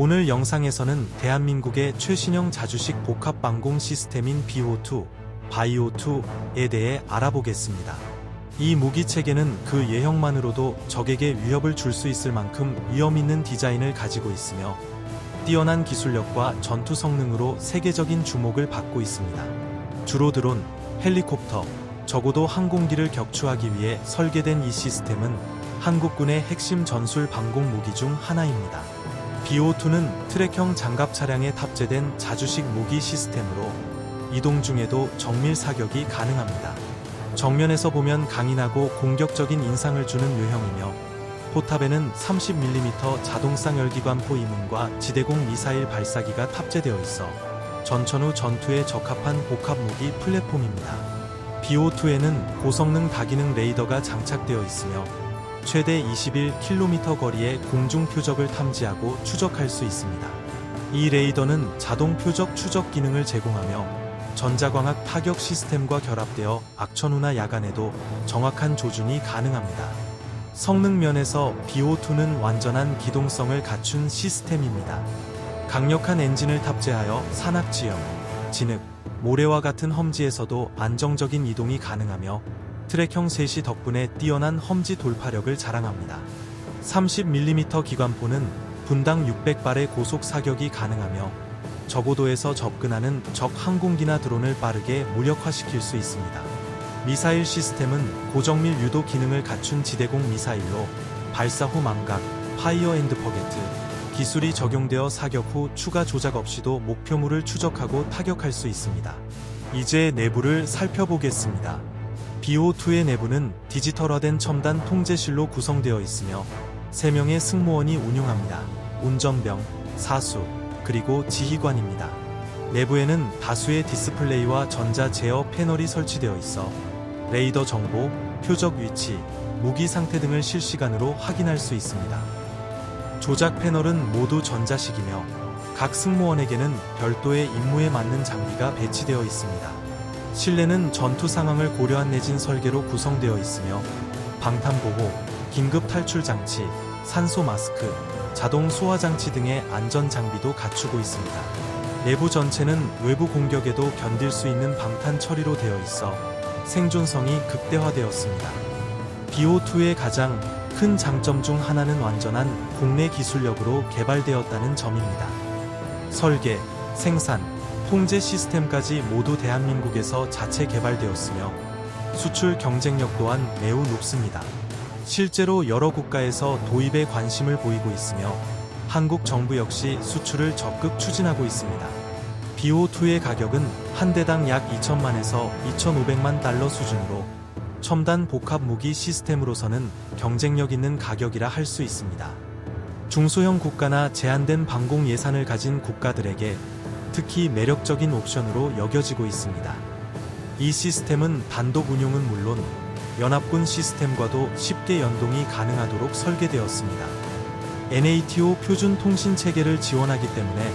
오늘 영상에서는 대한민국의 최신형 자주식 복합 방공 시스템인 BO2, 바이오2에 대해 알아보겠습니다. 이 무기 체계는 그 예형만으로도 적에게 위협을 줄 수 있을 만큼 위험 있는 디자인을 가지고 있으며 뛰어난 기술력과 전투 성능으로 세계적인 주목을 받고 있습니다. 주로 드론, 헬리콥터, 적어도 항공기를 격추하기 위해 설계된 이 시스템은 한국군의 핵심 전술 방공 무기 중 하나입니다. BO2는 트랙형 장갑 차량에 탑재된 자주식 무기 시스템으로 이동 중에도 정밀 사격이 가능합니다. 정면에서 보면 강인하고 공격적인 인상을 주는 유형이며 포탑에는 30mm 자동쌍 열기관 포 이문과 지대공 미사일 발사기가 탑재되어 있어 전천 후 전투에 적합한 복합 무기 플랫폼입니다. BO2에는 고성능 다기능 레이더가 장착되어 있으며 최대 21km 거리의 공중 표적을 탐지하고 추적할 수 있습니다. 이 레이더는 자동 표적 추적 기능을 제공하며 전자광학 타격 시스템과 결합되어 악천후나 야간에도 정확한 조준이 가능합니다. 성능 면에서 BO2는 완전한 기동성을 갖춘 시스템입니다. 강력한 엔진을 탑재하여 산악 지형, 진흙, 모래와 같은 험지에서도 안정적인 이동이 가능하며 트랙형 셋이 덕분에 뛰어난 험지 돌파력을 자랑합니다. 30mm 기관포는 분당 600발의 고속 사격이 가능하며 저고도에서 접근하는 적 항공기나 드론을 빠르게 무력화시킬 수 있습니다. 미사일 시스템은 고정밀 유도 기능을 갖춘 지대공 미사일로 발사 후 망각, 파이어 앤드 퍼게트 기술이 적용되어 사격 후 추가 조작 없이도 목표물을 추적하고 타격할 수 있습니다. 이제 내부를 살펴보겠습니다. BO2의 내부는 디지털화된 첨단 통제실로 구성되어 있으며 3명의 승무원이 운용합니다. 운전병, 사수, 그리고 지휘관입니다. 내부에는 다수의 디스플레이와 전자 제어 패널이 설치되어 있어 레이더 정보, 표적 위치, 무기 상태 등을 실시간으로 확인할 수 있습니다. 조작 패널은 모두 전자식이며 각 승무원에게는 별도의 임무에 맞는 장비가 배치되어 있습니다. 실내는 전투 상황을 고려한 내진 설계로 구성되어 있으며 방탄보호, 긴급 탈출 장치, 산소 마스크, 자동 소화 장치 등의 안전 장비도 갖추고 있습니다. 내부 전체는 외부 공격에도 견딜 수 있는 방탄 처리로 되어 있어 생존성이 극대화되었습니다. BO2의 가장 큰 장점 중 하나는 완전한 국내 기술력으로 개발되었다는 점입니다. 설계, 생산, 통제 시스템까지 모두 대한민국에서 자체 개발되었으며 수출 경쟁력 또한 매우 높습니다. 실제로 여러 국가에서 도입에 관심을 보이고 있으며 한국 정부 역시 수출을 적극 추진하고 있습니다. BO2의 가격은 한 대당 약 2천만에서 2,500만 달러 수준으로 첨단 복합 무기 시스템으로서는 경쟁력 있는 가격이라 할 수 있습니다. 중소형 국가나 제한된 방공 예산을 가진 국가들에게 특히 매력적인 옵션으로 여겨지고 있습니다. 이 시스템은 단독 운용은 물론 연합군 시스템과도 쉽게 연동이 가능하도록 설계되었습니다. NATO 표준 통신 체계를 지원하기 때문에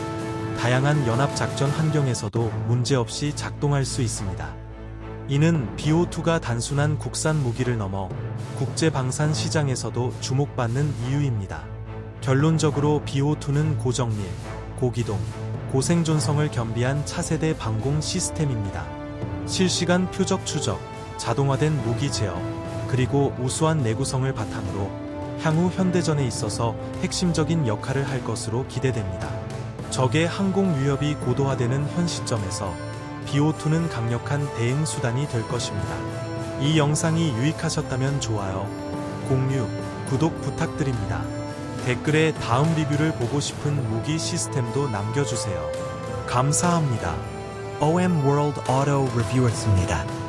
다양한 연합 작전 환경에서도 문제없이 작동할 수 있습니다. 이는 BO2가 단순한 국산 무기를 넘어 국제 방산 시장에서도 주목받는 이유입니다. 결론적으로 BO2는 고정밀, 고기동, 고생존성을 겸비한 차세대 방공 시스템입니다. 실시간 표적 추적, 자동화된 무기 제어, 그리고 우수한 내구성을 바탕으로 향후 현대전에 있어서 핵심적인 역할을 할 것으로 기대됩니다. 적의 항공 위협이 고도화되는 현 시점에서 BO2는 강력한 대응 수단이 될 것입니다. 이 영상이 유익하셨다면 좋아요, 공유, 구독 부탁드립니다. 댓글에 다음 리뷰를 보고 싶은 무기 시스템도 남겨주세요. 감사합니다. OM World Auto Reviewer입니다.